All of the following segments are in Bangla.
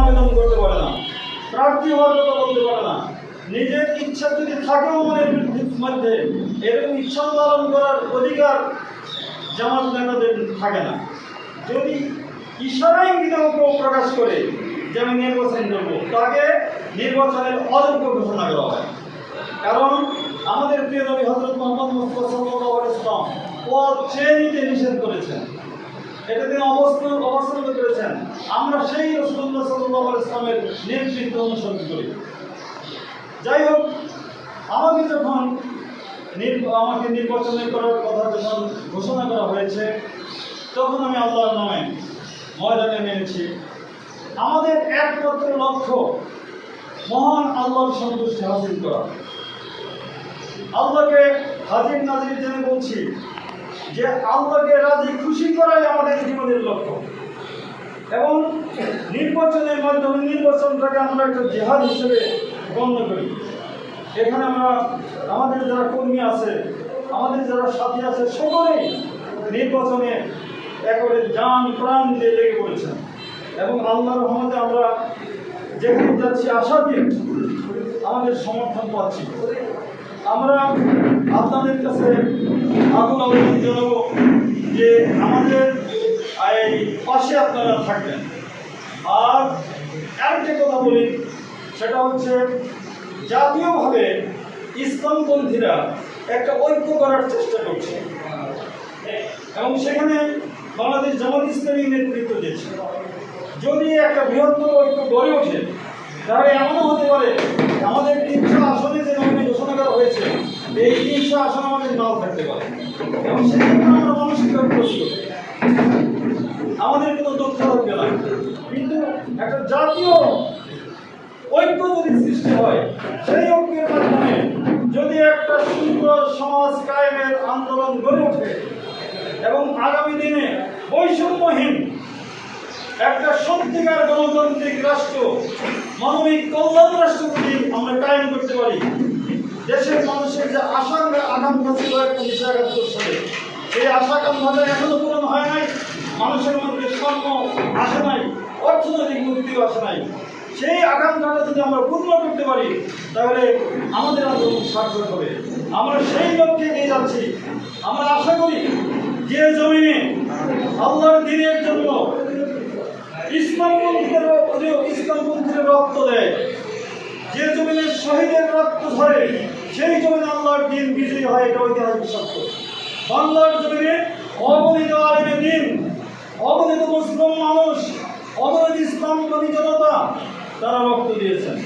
আবেদন করতে পারে না, প্রার্থী হওয়ার কথা বলতে পারে না। নিজের ইচ্ছা যদি থাকেও মনের মধ্যে, এরকম ইচ্ছা পালন করার অধিকার জামাত নেতাদের থাকে না। যদি ইশারায় ইঙ্গিতেও কেউ প্রকাশ করে যে আমি নির্বাচন করব তাকে নির্বাচনের অযোগ্য ঘোষণা করা হয়। কারণ আমাদের প্রিয় নবী হজরত মোহাম্মদ মুস্তফা ইসলাম পদ চেয়ে নিতে নিষেধ করেছেন। এটা তিনি অবস্থান অবস্থান করেছেন। আমরা সেই রসুল্লাহ ইসলামের নেতৃত্ব অনুসরণ করি। যাই হোক, আমাকে যখন আমাকে নির্বাচনে করার কথা যখন ঘোষণা করা হয়েছে, তখন আমি আল্লাহর নামে ময়দানে নেমেছি। আমাদের একমাত্র লক্ষ্য মহান আল্লাহর সন্তুষ্টি হাসিল করা। আল্লাহকে হাজির নাজির জেনে বলছি যে আল্লাহকে রাজি খুশি করাই আমাদের জীবনের লক্ষ্য এবং নির্বাচনের মাধ্যমে নির্বাচনটাকে আমরা একটা জেহাদ হিসেবে গণ্য করি। এখানে আমরা, আমাদের যারা কর্মী আছে, আমাদের যারা সাথী আছে সকলেই নির্বাচনে একবারে যান প্রাণ দিয়ে লেগে পড়েছেন। এবং আল্লাহর রহমতে আমরা যেখানে যাচ্ছি, আশা দিয়ে আমাদের সমর্থন পাচ্ছি। আমরা আপনাদের কাছে আগুন আবেদন জানাব যে আমাদের এই পাশে আপনারা থাকবেন। আর আরেকটা কথা বলি, সেটা হচ্ছে জাতীয়ভাবে ইসলামপন্থীরা একটা ঐক্য করার চেষ্টা করছে। এবং সেখানে বাংলাদেশ জামাত ইসলামী নেতৃত্ব দিচ্ছে। যদি একটা বৃহত্তর ঐক্য গড়ে ওঠে, তাহলে এমনও হতে পারে, আমাদের তিনশো আসনে যে নমিনি ঘোষণা করা হয়েছে, এই তিনশো আসন আমাদের নাও থাকতে পারে। এবং সেক্ষেত্রে আমরা মানসিকভাবে প্রস্তুত। আমাদের কোনো দুঃখ থাকবে না। কিন্তু একটা জাতীয় ঐক্য যদি সৃষ্টি হয়, সেই ঐক্যের মাধ্যমে যদি একটা সুন্দর সমাজ কায়েমের আন্দোলন গড়ে ওঠে এবং আগামী দিনে বৈষম্যহীন একটা সত্যিকার গণতান্ত্রিক রাষ্ট্র, মানবিক কল্যাণ রাষ্ট্র যদি আমরা কায়েম করতে পারি, দেশের মানুষের যে আশা আকাঙ্ক্ষা ছিল একটা একাত্তর সালে সেই আশা আকাঙ্ক্ষাটা এখনও মানুষের মধ্যে স্বর্ণ আসে নাই, অর্থনৈতিক মুক্তিও আসে নাই। সেই আকাঙ্ক্ষাটা যদি আমরা পূর্ণ করতে পারি, তাহলে আমাদের আন্দোলন সার্থক হবে। আমরা সেই লক্ষ্যে এগিয়ে যাচ্ছি। আমরা আশা করি যে জমিনে আল্লাহর দিনের জন্য ইসলামপন্থীদের ইসলামপন্থীরা রক্ত দেয়। যে জমিনে শহীদের রক্ত ধরে সেই জমিনে আল্লাহর দিন বিজয়ী হয়, এটা ঐতিহাসিক সত্য। বাংলার জমিনে অবনীত আলেমে দিন অবনীত মুসলিম মানুষ অগণিত ইসলাম কবি জনতা তারা রক্ত দিয়েছেন।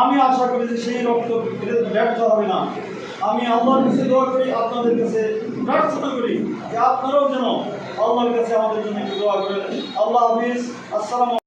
আমি আশা করি যে সেই রক্ত ব্যর্থ হবে না। আমি আল্লাহর কাছে দোয়া করি, আপনাদের কাছে প্রার্থনা করি যে আপনারাও যেন আল্লাহর কাছে আমাদের জন্য দোয়া করেন। আল্লাহ হাফিজ, আসসালাম